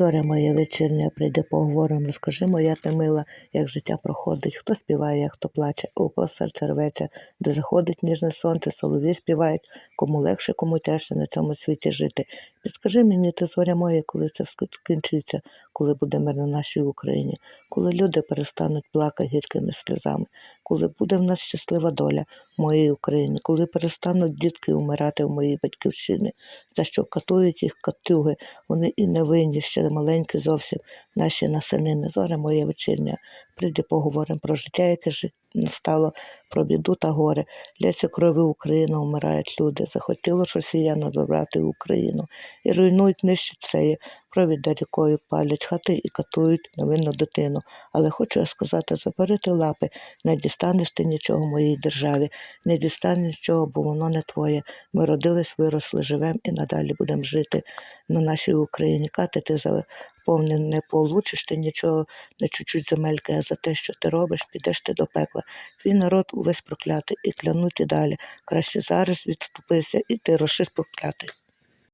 Зоря моя вечірня, прийде поговоримо, розкажи моя ти мила, як життя проходить, хто співає, хто плаче, кого серце рветься, де заходить ніжне сонце, солові співають, кому легше, кому тяжче на цьому світі жити. Підскажи мені, ти зоря моя, коли це скінчиться, коли буде мир на нашій Україні, коли люди перестануть плакати гіркими сльозами, коли буде в нас щаслива доля в моїй Україні, коли перестануть дітки умирати в моїй батьківщині, за що катують їх катюги, вони і не винні, ще маленькі зовсім наші насинини. Зоря моя вечірня. Прийди поговоримо про життя, яке ж настало, про біду та горе. Ляться крові Україна вмирають люди. Захотіло ж росіяни забрати Україну. І руйнують, нижче це. Крові да рікою палять хати і катують невинну дитину. Але хочу я сказати, забери ти лапи, не дістанеш ти нічого моїй державі, не дістанеш нічого, бо воно не твоє. Ми родились, виросли, живем і надалі будемо жити на нашій Україні. Кати ти заповне не получиш ти нічого, не чуть-чуть земельки, а за те, що ти робиш, підеш ти до пекла. Твій народ увесь проклятий і клянуть і далі. Краще зараз відступися і ти розшиш проклятий.